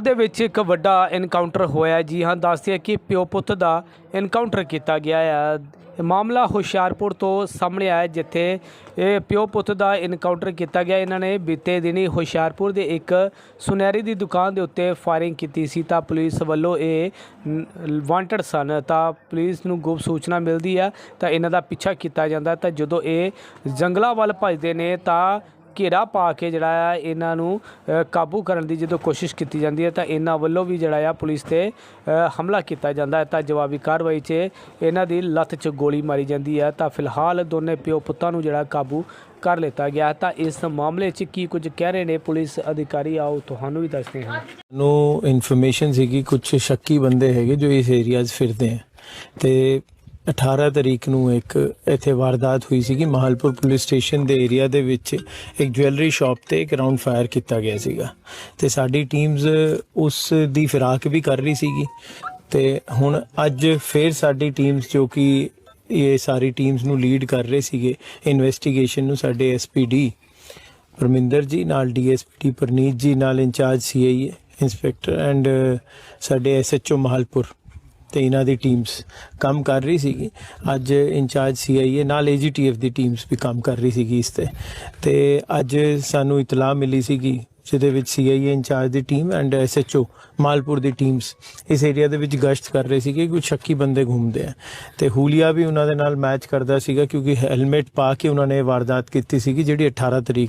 ਦੇ ਵਿੱਚ ਇੱਕ ਵੱਡਾ ਐਨਕਾਊਂਟਰ ਹੋਇਆ ਜੀ ਹਾਂ, ਦੱਸਦੇ ਆ ਕਿ ਪਿਓ ਪੁੱਤ ਦਾ ਐਨਕਾਊਂਟਰ ਕੀਤਾ ਗਿਆ ਹੈ। ਮਾਮਲਾ ਹੁਸ਼ਿਆਰਪੁਰ ਤੋਂ ਸਾਹਮਣੇ ਆਇਆ ਜਿੱਥੇ ਇਹ ਪਿਓ ਪੁੱਤ ਦਾ ਇਨਕਾਊਂਟਰ ਕੀਤਾ ਗਿਆ। ਇਹਨਾਂ ਨੇ ਬੀਤੇ ਦਿਨੀ ਹੁਸ਼ਿਆਰਪੁਰ ਦੇ ਇੱਕ ਸੁਨਹਿਰੀ ਦੀ ਦੁਕਾਨ ਦੇ ਉੱਤੇ ਫਾਇਰਿੰਗ ਕੀਤੀ ਸੀ, ਤਾਂ ਪੁਲਿਸ ਵੱਲੋਂ ਇਹ ਵਾਂਟਡ ਸਨ। ਤਾਂ ਪੁਲਿਸ ਨੂੰ ਗੁਪਤ ਸੂਚਨਾ ਮਿਲਦੀ ਆ ਤਾਂ ਇਹਨਾਂ ਦਾ ਪਿੱਛਾ ਕੀਤਾ ਜਾਂਦਾ ਤਾਂ ਜਦੋਂ ਇਹ ਜੰਗਲਾਂ ਵੱਲ ਭੱਜਦੇ ਨੇ, ਤਾਂ ਘੇਰਾ ਪਾ ਕੇ ਜਿਹੜਾ ਆ ਇਹਨਾਂ ਨੂੰ ਕਾਬੂ ਕਰਨ ਦੀ ਜਦੋਂ ਕੋਸ਼ਿਸ਼ ਕੀਤੀ ਜਾਂਦੀ ਹੈ ਤਾਂ ਇਹਨਾਂ ਵੱਲੋਂ ਵੀ ਜਿਹੜਾ ਆ ਪੁਲਿਸ ਤੇ ਹਮਲਾ ਕੀਤਾ ਜਾਂਦਾ ਹੈ ਤਾਂ ਜਵਾਬੀ ਕਾਰਵਾਈ 'ਚ ਇਹਨਾਂ ਦੀ ਲੱਤ 'ਚ ਗੋਲੀ ਮਾਰੀ ਜਾਂਦੀ ਹੈ। ਤਾਂ ਫਿਲਹਾਲ ਦੋਨੇ ਪਿਓ ਪੁੱਤਾਂ ਨੂੰ ਜਿਹੜਾ ਕਾਬੂ ਕਰ ਲਿੱਤਾ ਗਿਆ ਤਾਂ ਇਸ ਮਾਮਲੇ 'ਚ ਕੀ ਕੁਝ ਕਹਿ ਰਹੇ ਨੇ ਪੁਲਿਸ ਅਧਿਕਾਰੀ? ਆਓ ਤੁਹਾਨੂੰ ਵੀ ਦੱਸਦੇ ਹਾਂ। ਨੂੰ ਇਨਫੋਰਮੇਸ਼ਨ ਸੀਗੀ ਕੁਝ ਸ਼ੱਕੀ ਬੰਦੇ ਹੈਗੇ ਜੋ ਇਸ ਏਰੀਆ 'ਚ ਫਿਰਦੇ ਆ। ਤੇ 18 ਤਰੀਕ ਨੂੰ ਇੱਕ ਇੱਥੇ ਵਾਰਦਾਤ ਹੋਈ ਸੀਗੀ। ਮਹਾਲਪੁਰ ਪੁਲਿਸ ਸਟੇਸ਼ਨ ਦੇ ਏਰੀਆ ਦੇ ਵਿੱਚ ਇੱਕ ਜੁਐਲਰੀ ਸ਼ਾਪ ਤੇ ਇੱਕ ਰਾਉਂਡ ਫਾਇਰ ਕੀਤਾ ਗਿਆ ਸੀਗਾ। ਤੇ ਸਾਡੀ ਟੀਮਸ ਉਸ ਦੀ ਫਿਰਾਕ ਵੀ ਕਰ ਰਹੀ ਸੀਗੀ। ਤੇ ਹੁਣ ਅੱਜ ਫੇਰ ਸਾਡੀ ਟੀਮਸ ਜੋ ਕਿ ਇਹ ਸਾਰੀ ਟੀਮਸ ਨੂੰ ਲੀਡ ਕਰ ਰਹੇ ਸੀਗੇ, ਇਨਵੈਸਟੀਗੇਸ਼ਨ ਨੂੰ ਸਾਡੇ ਐਸਪੀਡੀ ਪਰਮਿੰਦਰ ਜੀ ਨਾਲ, ਡੀਐਸਪੀ ਪਰਨੀਤ ਜੀ ਨਾਲ, ਇੰਚਾਰਜ ਸੀਆਈਏ ਇੰਸਪੈਕਟਰ ਐਂਡ ਸਾਡੇ ਐਸਐਚਓ ਮਹਾਲਪੁਰ। ਤੇ ਇਹਨਾਂ ਦੀ ਟੀਮਸ ਕੰਮ ਕਰ ਰਹੀ ਸੀਗੀ। ਅੱਜ ਇੰਚਾਰਜ ਸੀਆਈਏ ਨਾਲ ਏਜੀਟੀਐਫ ਦੀ ਟੀਮਸ ਵੀ ਕੰਮ ਕਰ ਰਹੀ ਸੀਗੀ ਇਸ ਤੇ। ਤੇ ਅੱਜ ਸਾਨੂੰ ਇਤਲਾਹ ਮਿਲੀ ਸੀਗੀ, ਜਿਹਦੇ ਵਿੱਚ ਸੀਆਈਏ ਇੰਚਾਰਜ ਦੀ ਟੀਮ ਐਂਡ ਐਸਐਚਓ ਮਾਲਪੁਰ ਦੀ ਟੀਮਸ ਇਸ ਏਰੀਆ ਦੇ ਵਿੱਚ ਗਸ਼ਤ ਕਰ ਰਹੇ ਸੀਗੇ ਕੁਝ ਸ਼ੱਕੀ ਬੰਦੇ ਘੁੰਮਦੇ ਆ। ਤੇ ਹੂਲੀਆ ਵੀ ਉਹਨਾਂ ਦੇ ਨਾਲ ਮੈਚ ਕਰਦਾ ਸੀਗਾ ਕਿਉਂਕਿ ਹੈਲਮਟ ਪਾ ਕੇ ਉਹਨਾਂ ਨੇ ਵਾਰਦਾਤ ਕੀਤੀ ਸੀਗੀ, ਜਿਹੜੀ 18 ਤਰੀਕ